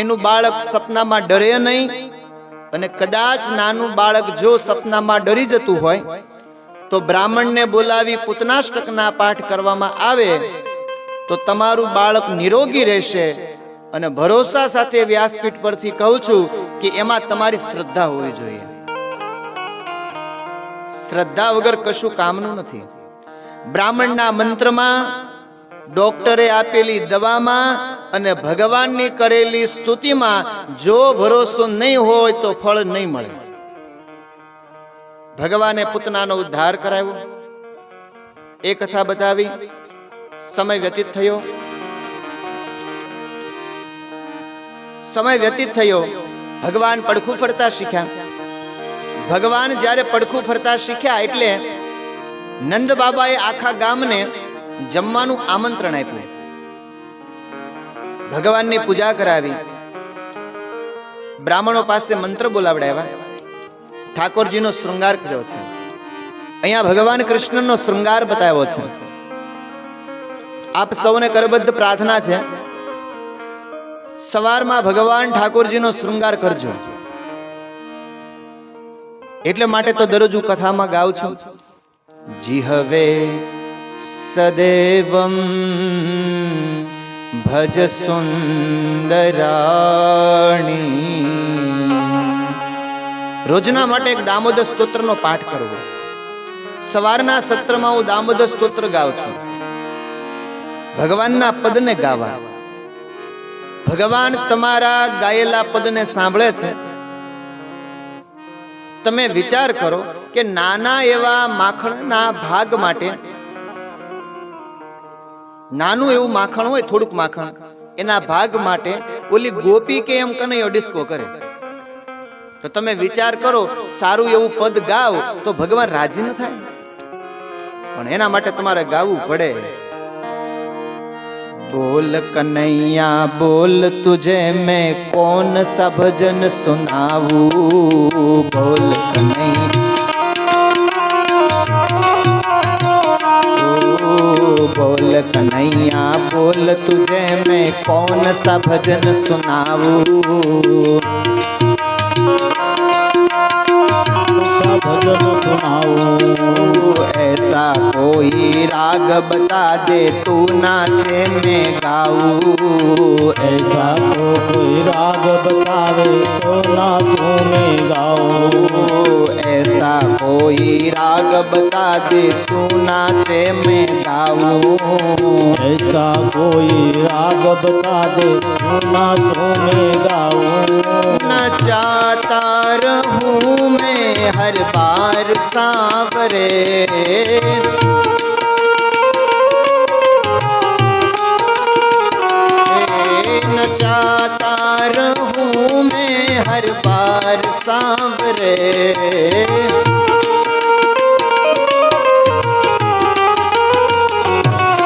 એનું બાળક સપનામાં ડરે નહીં અને કદાચ નાનું બાળક જો સપનામાં ડરી જતું હોય, તો બ્રાહ્મણને બોલાવી પૂતનાષ્ટકના પાઠ કરવામાં આવે, તો તમારું બાળક નિરોગી રહેશે અને ભરોસા સાથે વ્યાસપીઠ પરથી કહું છું કે એમાં તમારી શ્રદ્ધા હોવી જોઈએ. શ્રદ્ધા વગર કશું કામનું નથી. બ્રાહ્મણના મંત્રમાં ડોક્ટરે આપેલી દવામાં અને ભગવાનની કરેલી સ્તુતિમાં જો ભરોસો નહીં હોય તો ફળ નહીં મળે. ભગવાને પૂતનાનો ઉદ્ધાર કરાવ્યો. એ કથા બતાવી. સમય વ્યતીત થયો. સમય વ્યતીત થયો. ભગવાન પડખું ફરતા શીખ્યા. ભગવાન જ્યારે પડખું ફરતા શીખ્યા એટલે નંદ બાબાએ આખા ગામને જમવાનું આમંત્રણ આપ્યું. ભગવાનની પૂજા કરાવી. બ્રાહ્મણો પાસે મંત્ર બોલાવડાવ્યા. ઠાકોરજીનો શૃંગાર કર્યો છે. અહીંયા ભગવાન કૃષ્ણનો શૃંગાર બતાવ્યો છે. આપ સૌને કરબદ્ધ પ્રાર્થના છે. સવારમાં ભગવાન ઠાકોરજીનો શૃંગાર કરજો. એટલે માટે તો દરરોજ કથામાં ગાઉં છું. જીહવે સદેવમ ભજ સુંદરાણી રોજના માટે એક દામોદર સ્તોત્રનો પાઠ કરવો સવારના સત્રમાં હું દામોદર સ્તોત્ર ગાઉં છું ભગવાનના પદને ગાવા ભગવાન તમારા ગાયેલા પદને સાંભળે છે। તમે વિચાર કરો કે નાના એવા માખણના ભાગ માટે નાનું એવું માખણ હોય, થોડુંક માખણ, એના ભાગ માટે ઓલી ગોપી કે એમ કનૈયો ડિસ્કો કરે. તો તમે વિચાર કરો, સારું એવું પદ ગાવ તો ભગવાન રાજી ન થાય. પણ એના માટે તમારે ગાવું પડે. બોલ કનૈયા, બોલ તુજે મેં કોન સભજન સુનાવું? બોલ કનૈયા कन्हैया बोल तुझे मैं कौन सा भजन सुनाऊं सा भजन सुनाओ ऐसा कोई राग बता दे तू नाचे मैं गाऊं। ऐसा तो कोई राग बतावे तो नाचूं मैं गाऊं। ऐसा कोई राग बता दे तू नाचे मैं गाऊं। ऐसा कोई राग बता दे तो नाचूं मैं गाऊं। नचाता रहूँ मैं हर बार सांवरे। हे नचाता रहूं मैं हर बार सांवरे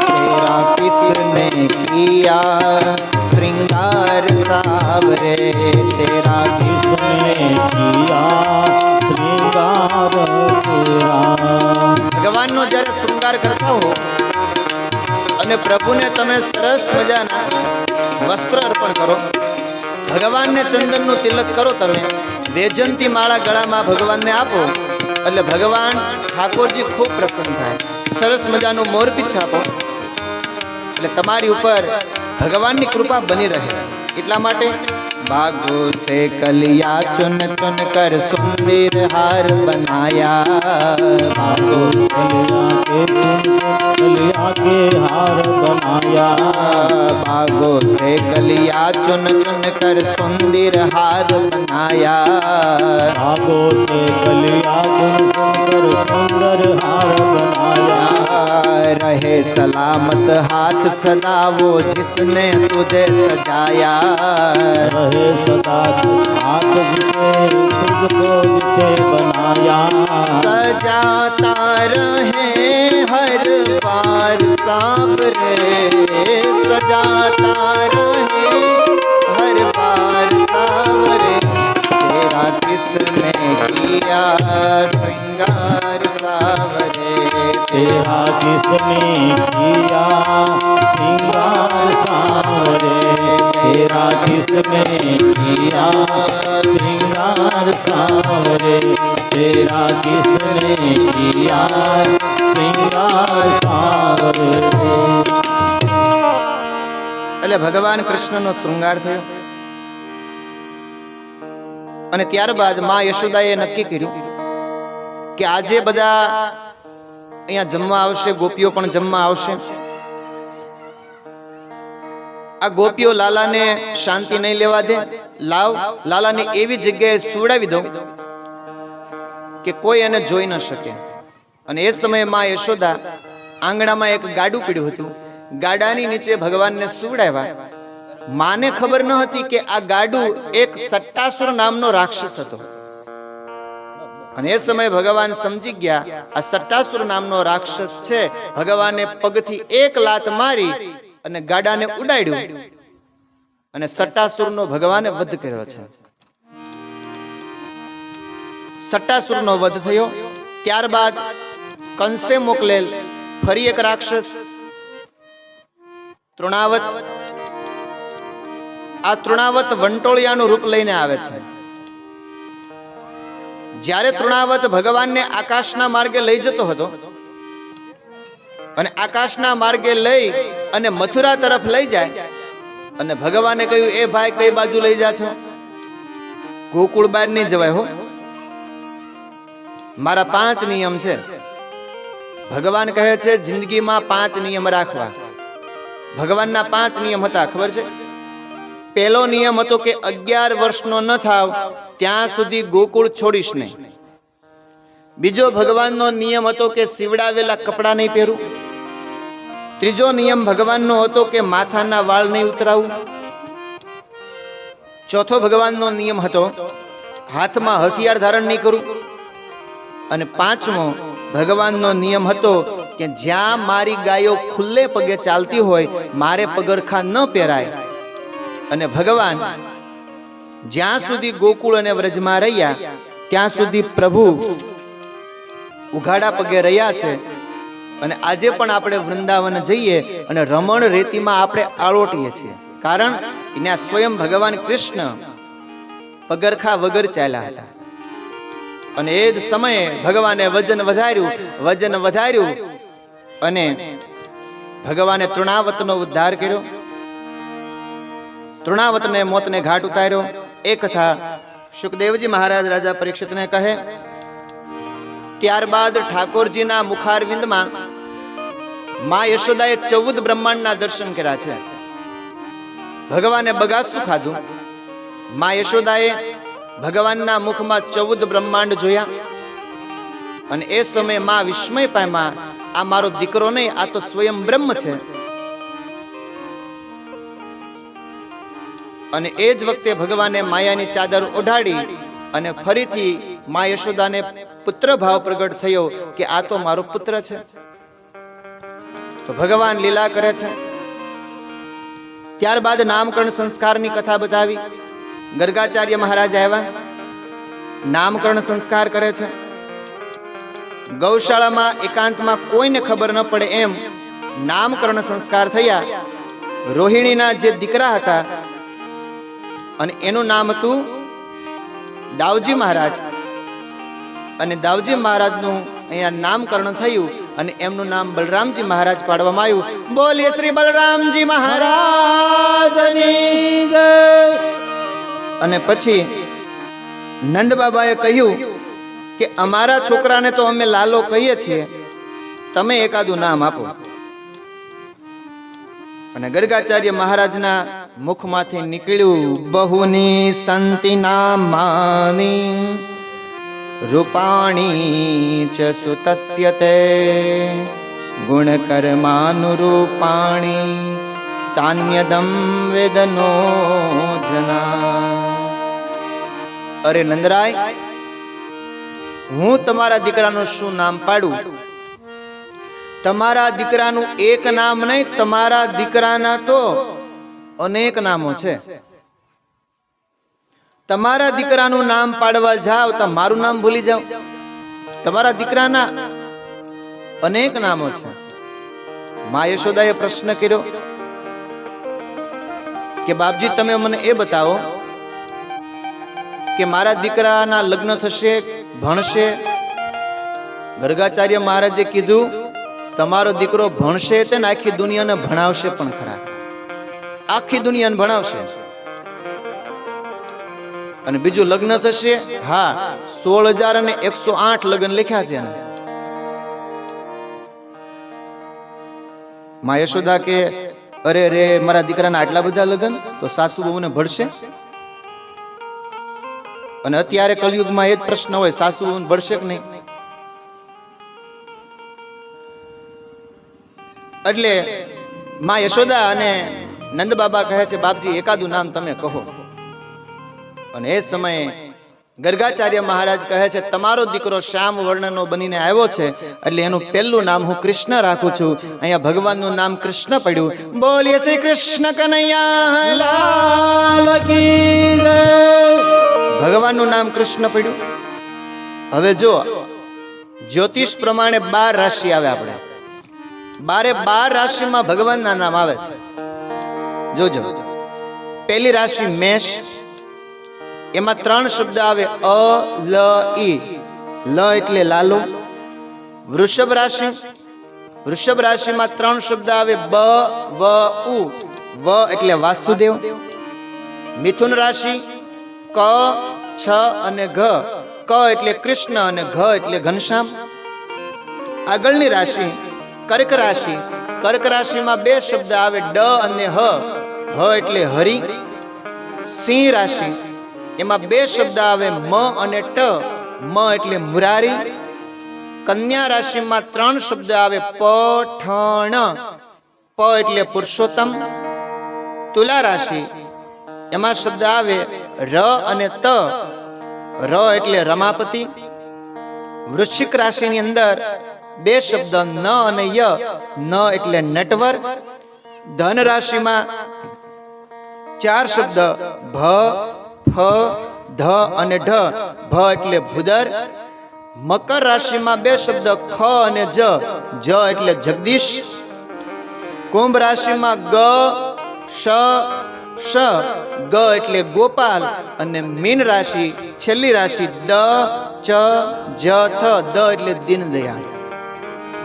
तेरा किसने किया श्रृंगार सावरे तेरा किसने किया श्रृंगार तेरा ભગવાનનો જ્યારે શૃંગાર કરતા હો અને પ્રભુને તમે સરસ મજાના વસ્ત્ર અર્પણ કરો. ભગવાનને ચંદનનું તિલક કરો તમે. વેજંતી માળા ગળામાં ભગવાનને આપો. એટલે ભગવાન ઠાકોરજી ખૂબ પ્રસન્ન થાય. સરસ મજાનું મોરપીછ આપો એટલે તમારી ઉપર ભગવાનની કૃપા બની રહે. એટલા માટે બાગો સે કલિયા ચુન ચુન કર સુંદર હાર બનાયા. બાગો સે कलिया चुन चुन कर सुंदर हार बनाया भागो से कलिया चुन चुन कर सुंदर हार बनाया रहे सलामत हाथ सदा वो जिसने तुझे सजाया रहे सदा हाथ जिसे तुझको जिसे बनाया सजाता रहे हर बार सांवरे सजाता रहे દિલ મેં કિયા શ્રૃંગાર સાવરે તેરા કિસને કિયા શ્રૃંગાર એટલે ભગવાન કૃષ્ણનો શૃંગાર થયો. અને ત્યારબાદ મા યશોદાએ નક્કી કર્યું કે આજે બધા અહીંયા જમવા આવશે, ગોપીઓ પણ જમવા આવશે. આ ગોપીઓ લાલાને શાંતિ નહીં લેવા દે. લાવ, લાલાને એવી જગ્યાએ સુવડાવી દઉં કે કોઈ એને જોઈ ન શકે. અને એ સમયે માં યશોદા આંગણામાં એક ગાડું પીડ્યું હતું. ગાડાની નીચે ભગવાનને સુવડાવ્યા. માને ખબર ન હતી કે આ ગાડું એક સટ્ટાસુર નામનો રાક્ષસ હતો. અને એ સમયે ભગવાન સમજી ગયા, આ સટ્ટાસુર નામનો રાક્ષસ છે. ભગવાને પગથી એક લાત મારી અને ગાડાને ઉડાડ્યું. અને સટ્ટાસુરનો ભગવાને વધ કર્યો છે. સટ્ટાસુરનો વધ થયો. ત્યારબાદ કંસે મોકલેલ ફરી એક રાક્ષસ. તૃણાવત. આ તૃણાવત વંટોળિયાનું રૂપ લઈને આવે છે. જ્યારે તૃણાવત ભગવાનને આકાશના માર્ગે લઈ જતો હતો અને આકાશના માર્ગે લઈ અને મથુરા તરફ લઈ જાય. અને ભગવાને કહ્યું, એ ભાઈ, કઈ બાજુ લઈ જા છો ગોકુળ બાર નહીં જવાય હો. મારા પાંચ નિયમ છે. ભગવાન કહે છે, જિંદગીમાં પાંચ નિયમ રાખવા. ભગવાનના પાંચ નિયમ હતા, ખબર છે? પહેલો નિયમ હતો કે અગિયાર વર્ષનો ન થાવ, ત્યાં સુધી ગોકુળ છોડીશ નહીં. બીજો ભગવાનનો નિયમ હતો કે સીવડાવેલા કપડાં નહીં પહેરું. ત્રીજો નિયમ ભગવાનનો હતો કે માથાના વાળ નહીં ઉતરાવું. ચોથો ભગવાનનો નિયમ હતો, હાથમાં હથિયાર ધારણ નહીં કરું. અને પાંચમો ભગવાનનો નિયમ હતો કે જ્યાં મારી ગાયો ખુલ્લે પગે ચાલતી હોય, મારે પગરખા ન પહેરાય. અને ભગવાન જ્યાં સુધી ગોકુળ અને વ્રજમાં રહ્યા, ત્યાં સુધી પ્રભુ ઉઘાડા પગે રહ્યા છે અને આજે પણ આપણે વૃંદાવન જઈએ અને રમણ રેતીમાં આપણે આળોટીએ છીએ. કારણ કે ત્યાં સ્વયં ભગવાન કૃષ્ણ પગરખા વગર ચાલ્યા હતા. અને એ જ સમયે ભગવાને વજન વધાર્યું વજન વધાર્યું અને ભગવાને તૃણાવતનો ઉદ્ધાર કર્યો. તૃણાવતને મોતને ઘાટ ઉતાર્યો. એ કથા સુખદેવજી મહારાજ રાજા પરીક્ષિતને કહે, ત્યારબાદ ઠાકોરજીના મુખારવિંદમાં માં યશોદાએ ચૌદ બ્રહ્માંડના દર્શન કર્યા છે. ભગવાને બગાસું ખાધું. મા યશોદાએ ભગવાનના મુખમાં ચૌદ બ્રહ્માંડ જોયા. અને એ સમયે માં વિસ્મય પામ્યા આ મારો દીકરો નહીં, આ તો સ્વયં બ્રહ્મ છે. અને એ જ વખતે ભગવાને માયાની ચાદર ઓઢાડી અને ફરીથી મા યશોદાને પુત્ર ભાવ પ્રગટ થયો કે આ તો મારો પુત્ર છે. તો ભગવાન લીલા કરે છે. ત્યારબાદ નામકરણ સંસ્કારની કથા બતાવી. ગર્ગાચાર્ય મહારાજ આવ્યા. નામકરણ સંસ્કાર કરે છે. ગૌશાળામાં એકાંતમાં કોઈને ખબર ન પડે એમ નામકરણ સંસ્કાર થયા. રોહિણીના જે દીકરા હતા, અને એનું નામ હતું દાવજી મહારાજ. અને દાવજી મહારાજનું અહીંયા નામકરણ થયું. અને એમનું નામ બલરામજી મહારાજ પાડવામાં આવ્યું. બોલીએ શ્રી બલરામજી મહારાજની અને પછી નંદ બાબાએ કહ્યું કે અમારા છોકરાને તો અમે લાલો કહીએ છીએ. તમે એકાદું નામ આપો. અને ગર્ગાચાર્ય મહારાજના મુખમાંથી નીકળ્યું, બહુની સંતિ નામાની રૂપાણી ચ સુતસ્ય તે ગુણકર્માનુરૂપાણી તાન્યદમ વેદનો જના અરે નંદરાય હું તમારા દીકરાનું શું નામ પાડું? તમારા દીકરાનું એક નામ નહીં, તમારા દીકરાના તો અનેક નામો છે. તમારા દીકરાનું નામ પાડવા જાઓ તો મારું નામ ભૂલી જાઓ. તમારા દીકરાના અનેક નામો છે. મા યશોદાએ પ્રશ્ન કર્યો કે, બાપજી, તમે મને એ બતાવો કે મારા દીકરાના લગ્ન થશે, ભણશે. ગર્ગાચાર્ય મહારાજે કીધું, તમારો દીકરો ભણશે તેને આખી દુનિયાને ભણાવશે પણ ખરા. આખી દુનિયાને ભણાવશે. અને બીજું લગ્ન થશે? હા સોળ હજાર અને એકસો આઠ લગ્ન લખ્યા છે એને. માં યશોદા કે, અરે રે, મારા દીકરાના આટલા બધા લગ્ન? તો સાસુ બહુને ભળશે? અને અત્યારે કલયુગમાં એ જ પ્રશ્ન હોય, સાસુ બહુને ભળશે કે નહીં? એટલે માં યશોદા અને નંદ બાબા કહે છે, બાપજી, એકાદું નામ તમે કહો. અને એ સમયે ગર્ગાચાર્ય મહારાજ કહે છે, તમારો દીકરો શ્યામ વર્ણનો બનીને આવ્યો છે, એટલે એનું પહેલું નામ હું કૃષ્ણ રાખું છું. અહીંયા ભગવાનનું નામ કૃષ્ણ પડ્યું. બોલીએ શ્રી કૃષ્ણ કનૈયા ભગવાનનું નામ કૃષ્ણ પડ્યું. હવે જો, જ્યોતિષ પ્રમાણે બાર રાશિ આવે આપણે. બારે બાર રાશિમાં ભગવાનના નામ આવે છે. જોજો. પહેલી રાશિ મેષ એમાં ત્રણ શબ્દ આવે અ, લ, ઈ. લ એટલે લાલુ. વૃષભ રાશિ. વૃષભ રાશિમાં ત્રણ શબ્દ આવે બ, વ, ઉ. વ એટલે વાસુદેવ. મિથુન રાશિ. ક, છ અને ઘ. ક એટલે કૃષ્ણ અને ઘ એટલે ઘનશ્યામ. આગળની રાશિ. કર્ક રાશિ. કર્ક રાશિમાં બે શબ્દ આવે ડ અને હ. હ એટલે હરિ. સિંહ રાશિ. એમાં બે શબ્દ આવે મ અને ટ. મ એટલે મુરારી. કન્યા રાશિમાં ત્રણ શબ્દ આવે પ, ઠ પ એટલે પુરુષોત્તમ. તુલા રાશિ, એમાં શબ્દ આવે ર અને ત. ર એટલે રમાપતિ. વૃશ્ચિક રાશિની અંદર બે શબ્દ ન અને ય. ન એટલે નટવર ધન રાશિમાં ચાર શબ્દ ભ ફ ધ અને ઢ. ભ એટલે ભૂદર. મકર રાશિમાં બે શબ્દ ખ અને જ. જ એટલે જગદીશ. કુંભ રાશિમાં ગ શ. ગ એટલે ગોપાલ. અને મીન રાશિ, છેલ્લી રાશિ દ, ચ, જ, થ. દ એટલે દીનદયાળ.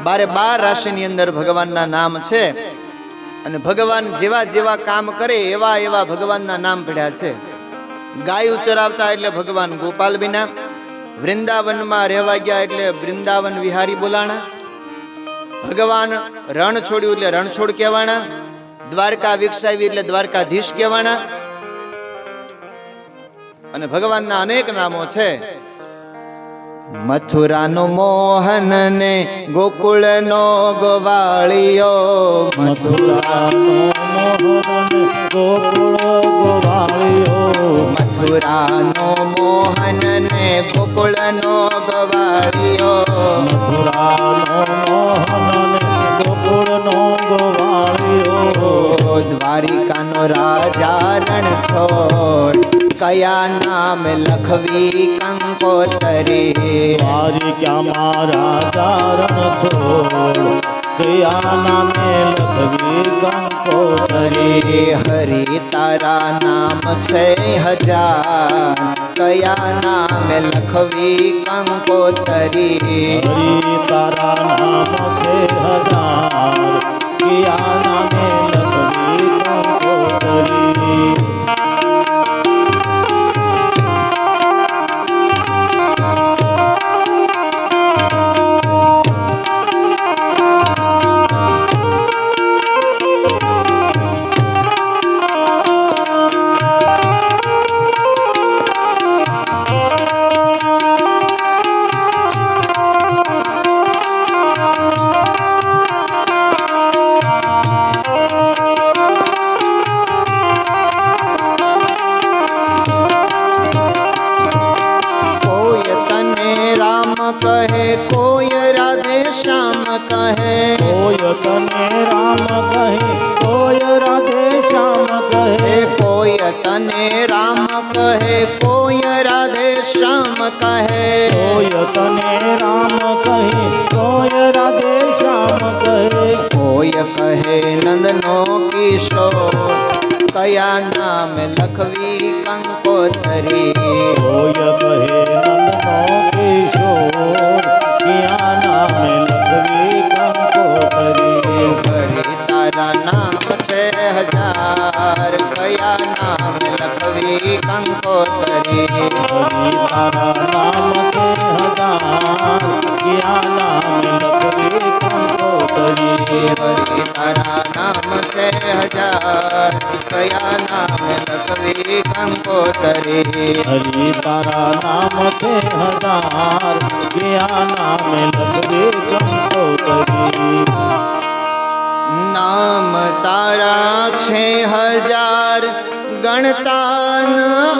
બારે બાર રાશિની અંદર ભગવાનના નામ છે. અને ભગવાન જેવા જેવા કામ કરે એવા એવા ભગવાનના નામ પડ્યા છે. ગાય ચરાવતા એટલે ભગવાન ગોપાલ બિના. વૃંદાવનમાં રહેવા ગયા એટલે વૃંદાવન વિહારી બોલાણા. ભગવાન રણ છોડ્યું એટલે રણછોડ કહેવાના દ્વારકા વિકસાવી એટલે દ્વારકાધીશ કહેવાના અને ભગવાનના અનેક નામો છે. મથુરાનો મોહન ને ગોકુળનો ગોવાળિયો. મથુરાનો મોહન ગોકુળ ગોવાળિયો મથુરાનો મોહન ને ગોકુળનો ગવાળિયો મથુરાનો મોહન ગોકુળનો ગોવાળિયો દ્વારિકાનો રાજા રણ છોડ કયા નામ લખવી કંકોતરી દ્વારિકામાં રાજા રણ છોડ કયા નામે લખવી કંકોતરી, હરે તારા નામ છે હજાર. કયા નામે લખવી કંકોતરી, હરી તારા નામ છે હજાર. કયા નામે લખવી કંકોતરી કહે કોઈ રાધે શ્યામ કહે. કોઈ તને રામ કહે કોઈ રાધે શ્યામ કહે. કોઈ કહે નંદનો કિશોર કયા નામ લખવી કંકોતરી? હોય કહે નંદનો કંકોતરી હરી તારા નામ છે હજાર ક્યાં નામ કંકોતરી હરી તારા નામ છે હજાર કયા નામ લખવી કંકોતરી હરી તારા નામ છે હજાર ક્યાં નામે લખવી કંકોતરી. નામ તારા છે હજાર ગણતા ન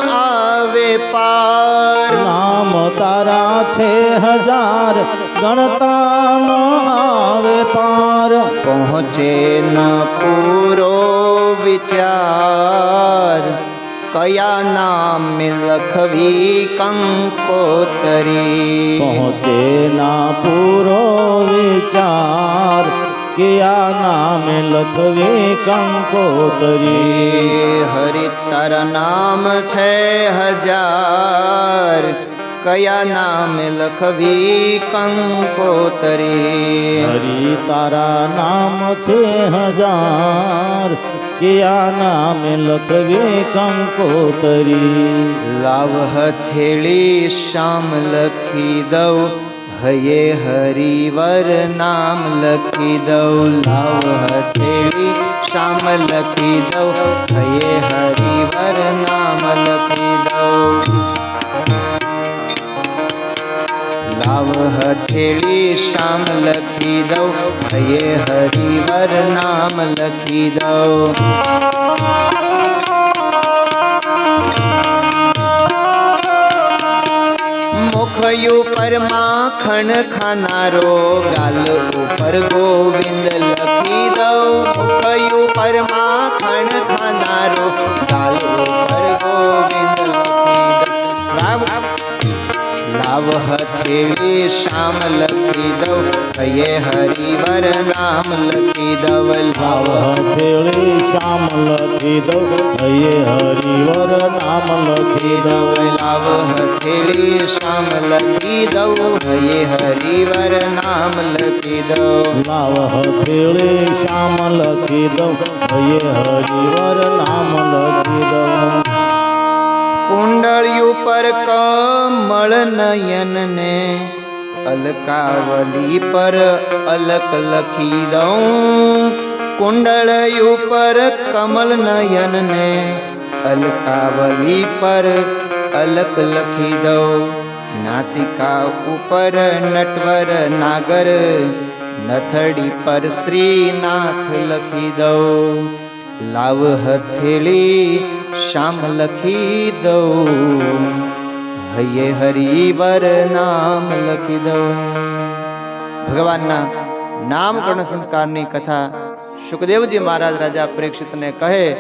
આવે પાર. નામ તારા છે હજાર ગણતા ન આવે પાર. પહોંચે ન પૂરો વિચાર. કયા નામ લખવી કંકોતરી? પહોંચે ના પૂરો વિચાર. કયા નામે લખવે કંકોતરી? હરિ તારા નામ છે હજાર. કયા નામ લખવી કંકોતરી? હરિ તારા નામ છે હજાર. કયા નામે લખવી કંકોતરી? લાવ હથેળી શામ લખી દઉં. હયે હરિવર નામ લખી દઉં, લાવ હથેળી શામ લખી દઉં, હયે હરિવર નામ લખી દઉં. લાવ હથેળી શામ લખી દઉં, હયે હરિવર નામ લખી દઉં. મુખયું પર માખણ ખાનારો ગાલ ઉપર ગોવિંદ લખી દઉં. થયું પર હથેળી શામ લખી દઉં હયે હરિવર નામ લખી દઉં. લાવ હથેળી શ્યામ લખી દઉં હૈયે હરિવર નામ લખી દઉં. લાવ હથેળી શામ લખી દઉં હયે હરિવર નામ લખી દઉં. લાવ હથેળી શ્યામ લખી દઉં હૈયે હરિવર નામ લખી કુંડળિયું પર કમળ નયનને અલકાવલી પર અલક લખી દઉં. કુંડળિયું પર કમલ નયનને અલકાવલી પર અલક લખી દઉં. નાસિકા ઉપર નટવર નાગર, નથડી પર શ્રીનાથ લખી દઉં. લાવ હથેળી શામ લખી દઉં. હૈયે હરિવર નામ લખી દઉં. ભગવાનના નામકરણ સંસ્કારની કથા સુખદેવજી મહારાજ રાજા પ્રેક્ષિતને કહે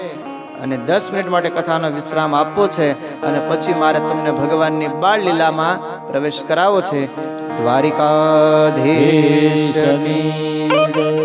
અને દસ મિનિટ માટે કથાનો વિશ્રામ આપવો છે અને પછી મારે તમને ભગવાનની બાળ લીલામાં પ્રવેશ કરાવવો છે. દ્વારિકાધીશની.